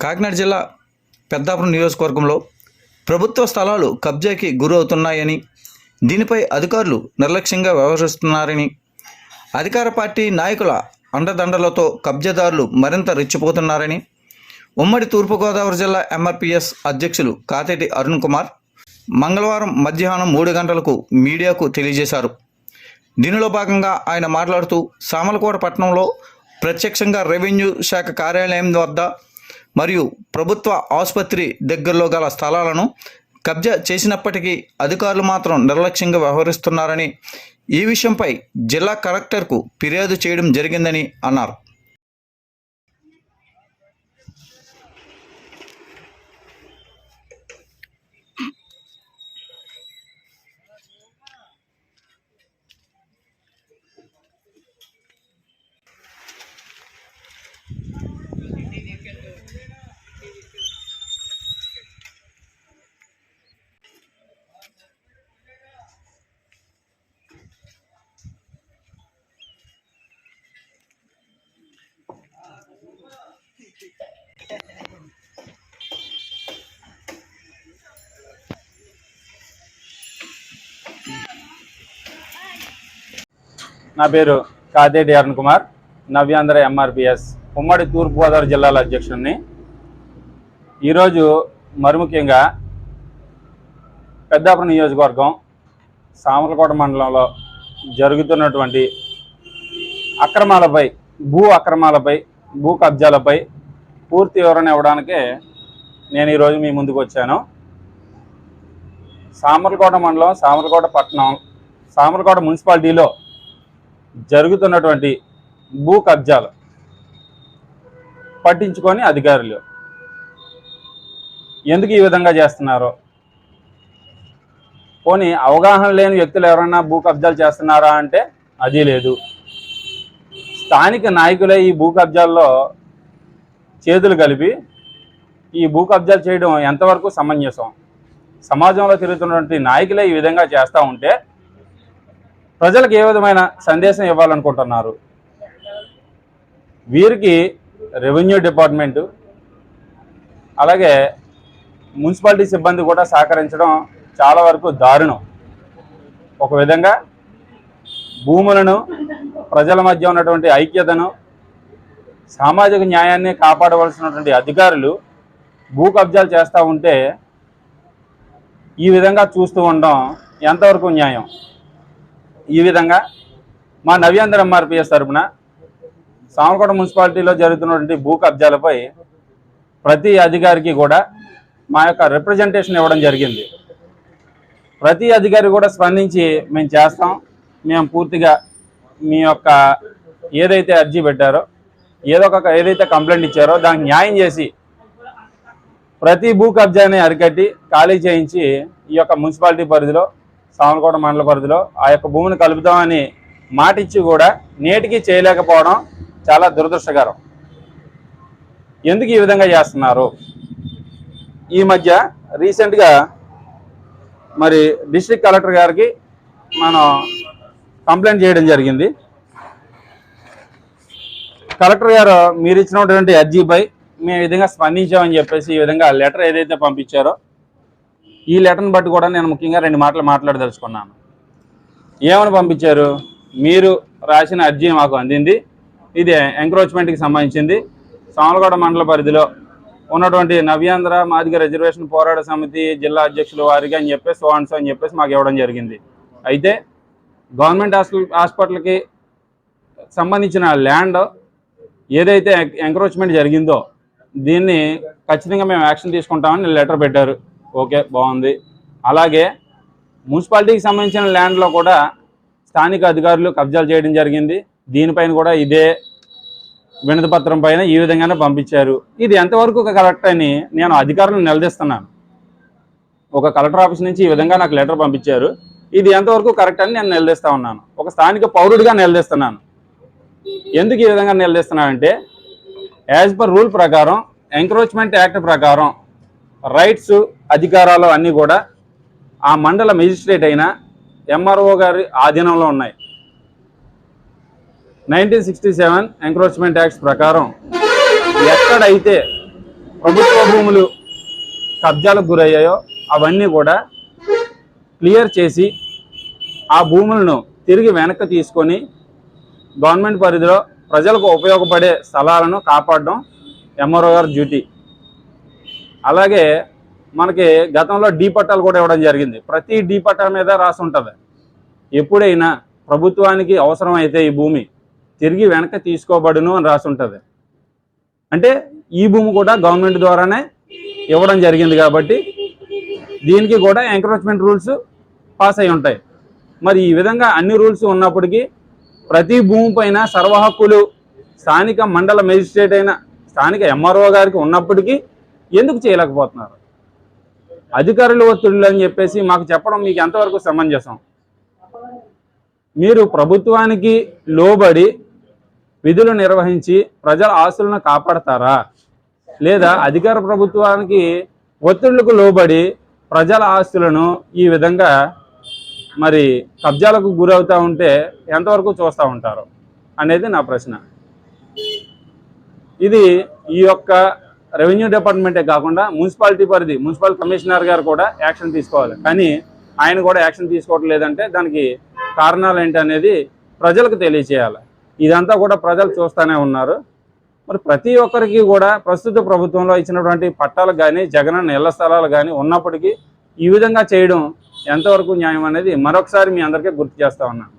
కాకినాడ జిల్లా పెద్దాపురం నియోజకవర్గంలో ప్రభుత్వ స్థలాలు కబ్జాకి గురవుతున్నాయని దీనిపై అధికారులు నిర్లక్ష్యంగా వ్యవహరిస్తున్నారని అధికార పార్టీ నాయకుల అండదండలతో కబ్జాదారులు మరింత రెచ్చిపోతున్నారని ఉమ్మడి తూర్పుగోదావరి జిల్లా ఎంఆర్పిఎస్ అధ్యక్షులు కాతేటి అరుణ్ కుమార్ మంగళవారం మధ్యాహ్నం మూడు గంటలకు మీడియాకు తెలియజేశారు. దీనిలో భాగంగా ఆయన మాట్లాడుతూ సామలకోట పట్టణంలో ప్రత్యక్షంగా రెవెన్యూ శాఖ కార్యాలయం వద్ద మరియు ప్రభుత్వ ఆసుపత్రి దగ్గరలో గల స్థలాలను కబ్జా చేసినప్పటికీ అధికారులు మాత్రం నిర్లక్ష్యంగా వ్యవహరిస్తున్నారని ఈ విషయంపై జిల్లా కలెక్టర్కు ఫిర్యాదు చేయడం జరిగిందని అన్నారు. నా పేరు కాదేటి అరుణ్ కుమార్. నవ్యాంధ్ర ఎంఆర్పిఎస్ ఉమ్మడి తూర్పుగోదావరి జిల్లాల అధ్యక్షుడిని ఈరోజు మరి ముఖ్యంగా పెద్దాపురం నియోజకవర్గం సామర్లకోట మండలంలో జరుగుతున్నటువంటి అక్రమాలపై భూ అక్రమాలపై భూ కబ్జాలపై పూర్తి వివరణ ఇవ్వడానికే నేను ఈరోజు మీ ముందుకు వచ్చాను. సామర్లకోట మండలం సామర్లకోట పట్టణం సామర్లకోట మున్సిపాలిటీలో జరుగుతున్నటువంటి భూ కబ్జాలు పట్టించుకొని అధికారులు ఎందుకు ఈ విధంగా చేస్తున్నారో? పోనీ అవగాహన లేని వ్యక్తులు ఎవరైనా భూ కబ్జాలు చేస్తున్నారా అంటే అది లేదు. స్థానిక నాయకులే ఈ భూ కబ్జాల్లో చేతులు కలిపి ఈ భూ కబ్జాలు చేయడం ఎంతవరకు సమంజసం? సమాజంలో తిరుగుతున్నటువంటి నాయకులే ఈ విధంగా చేస్తూ ఉంటే ప్రజలకు ఏ విధమైన సందేశం ఇవ్వాలనుకుంటున్నారు? వీరికి రెవెన్యూ డిపార్ట్మెంటు అలాగే మున్సిపాలిటీ సిబ్బంది కూడా సహకరించడం చాలా వరకు దారుణం. ఒక విధంగా భూములను ప్రజల మధ్య ఉన్నటువంటి ఐక్యతను సామాజిక న్యాయాన్ని కాపాడవలసినటువంటి అధికారులు భూ కబ్జాలు చేస్తూ ఉంటే ఈ విధంగా చూస్తూ ఉండడం ఎంతవరకు న్యాయం? ఈ విధంగా మా నవ్యాంధ్ర ఎంఆర్పిఎస్ తరఫున సామకోట మున్సిపాలిటీలో జరుగుతున్నటువంటి భూ కబ్జాలపై ప్రతి అధికారికి కూడా మా యొక్క రిప్రజెంటేషన్ ఇవ్వడం జరిగింది. ప్రతి అధికారి కూడా స్పందించి మేము చేస్తాం. మేము పూర్తిగా మీ యొక్క ఏదైతే అర్జీ పెట్టారో ఏదో ఒక ఏదైతే కంప్లైంట్ ఇచ్చారో దానికి న్యాయం చేసి ప్రతి భూ కబ్జాని అరికట్టి ఖాళీ చేయించి ఈ యొక్క మున్సిపాలిటీ పరిధిలో సామలకోట మండల పరిధిలో ఆ యొక్క భూమిని కలుపుతామని మాటిచ్చి కూడా నేటికి చేయలేకపోవడం చాలా దురదృష్టకరం. ఎందుకు ఈ విధంగా చేస్తున్నారు? ఈ మధ్య రీసెంట్గా మరి డిస్ట్రిక్ట్ కలెక్టర్ గారికి మనం కంప్లైంట్ చేయడం జరిగింది. కలెక్టర్ గారు మీరు ఇచ్చినటువంటి అర్జీపై మేము ఈ విధంగా స్పందించామని చెప్పేసి ఈ విధంగా లెటర్ ఏదైతే పంపించారో ఈ లెటర్ని బట్టి కూడా నేను ముఖ్యంగా రెండు మాటలు మాట్లాడదలుచుకున్నాను. ఏమని పంపించారు? మీరు రాసిన అర్జీ మాకు అందింది. ఇది ఎంక్రోచ్మెంట్కి సంబంధించింది. సామలగూడ మండల పరిధిలో ఉన్నటువంటి నవ్యాంధ్ర మాదిగ రిజర్వేషన్ పోరాట సమితి జిల్లా అధ్యక్షులు వారిగా అని చెప్పేసి వాన్స్ అని చెప్పేసి మాకు ఇవ్వడం జరిగింది. అయితే గవర్నమెంట్ హాస్పిటల్ హాస్పిటల్కి సంబంధించిన ల్యాండ్ ఏదైతే ఎంక్రోచ్మెంట్ జరిగిందో దీన్ని ఖచ్చితంగా మేము యాక్షన్ తీసుకుంటామని లెటర్ పెట్టారు. ఓకే బాగుంది. అలాగే మున్సిపాలిటీకి సంబంధించిన ల్యాండ్లో కూడా స్థానిక అధికారులు కబ్జాలు చేయడం జరిగింది. దీనిపైన కూడా ఇదే వినతిపత్రం పైన ఈ విధంగానే పంపించారు. ఇది ఎంతవరకు కరెక్ట్ అని నేను అధికారులను నిలదీస్తున్నాను. ఒక కలెక్టర్ ఆఫీస్ నుంచి ఈ విధంగా నాకు లెటర్ పంపించారు. ఇది ఎంతవరకు కరెక్ట్ అని నేను నిలదీస్తా ఉన్నాను. ఒక స్థానిక పౌరుడిగా నిలదీస్తున్నాను. ఎందుకు ఈ విధంగా నిలదీస్తున్నానంటే యాజ్ పర్ రూల్ ప్రకారం ఎంక్రోచ్మెంట్ యాక్ట్ ప్రకారం రైట్స్ అధికారాలు అన్నీ కూడా ఆ మండల మెజిస్ట్రేట్ అయిన ఎంఆర్ఓ గారి ఆధీనంలో ఉన్నాయి. Nineteen sixty seven encroachment acts ప్రకారం ఎక్కడైతే ప్రభుత్వ భూములు కబ్జాలకు గురయ్యాయో అవన్నీ కూడా క్లియర్ చేసి ఆ భూములను తిరిగి వెనక్కి తీసుకొని గవర్నమెంట్ పరిధిలో ప్రజలకు ఉపయోగపడే స్థలాలను కాపాడడం ఎంఆర్ఓ గారి డ్యూటీ. అలాగే మనకి గతంలో డీ పట్టాలు కూడా ఇవ్వడం జరిగింది. ప్రతి డీ పట్టా మీద రాసి ఉంటుంది. ఎప్పుడైనా ప్రభుత్వానికి అవసరమైతే ఈ భూమి తిరిగి వెనక తీసుకోబడును అని రాసి ఉంటుంది. అంటే ఈ భూమి కూడా గవర్నమెంట్ ద్వారానే ఇవ్వడం జరిగింది కాబట్టి దీనికి కూడా ఎంకరేజ్మెంట్ రూల్స్ పాస్ అయి ఉంటాయి. మరి ఈ విధంగా అన్ని రూల్స్ ఉన్నప్పటికీ ప్రతి భూమి పైన సర్వహక్కులు స్థానిక మండల మెజిస్ట్రేట్ అయిన స్థానిక ఎంఆర్ఓ గారికి ఉన్నప్పటికీ ఎందుకు చేయలేకపోతున్నారు? అధికారుల ఒత్తిడులు అని చెప్పేసి మాకు చెప్పడం మీకు ఎంతవరకు సమంజసం? మీరు ప్రభుత్వానికి లోబడి విధులు నిర్వహించి ప్రజల ఆస్తులను కాపాడతారా? లేదా అధికార ప్రభుత్వానికి ఒత్తిళ్ళకు లోబడి ప్రజల ఆస్తులను ఈ విధంగా మరి కబ్జాలకు గురవుతూ ఉంటే ఎంతవరకు చూస్తూ ఉంటారు? అనేది నా ప్రశ్న. ఇది ఈ యొక్క రెవెన్యూ డిపార్ట్మెంటే కాకుండా మున్సిపాలిటీ పరిధి మున్సిపల్ కమిషనర్ గారు కూడా యాక్షన్ తీసుకోవాలి. కానీ ఆయన కూడా యాక్షన్ తీసుకోవట్లేదంటే లేదంటే దానికి కారణాలు ఏంటి అనేది ప్రజలకు తెలియచేయాలి. ఇదంతా కూడా ప్రజలు చూస్తూనే ఉన్నారు. మరి ప్రతి ఒక్కరికి కూడా ప్రస్తుత ప్రభుత్వంలో ఇచ్చినటువంటి పట్టాలు కానీ జగనన్న ఇళ్ళ స్థలాలు కానీ ఉన్నప్పటికీ ఈ విధంగా చేయడం ఎంతవరకు న్యాయం అనేది మరొకసారి మీ అందరికీ గుర్తు చేస్తా ఉన్నాను.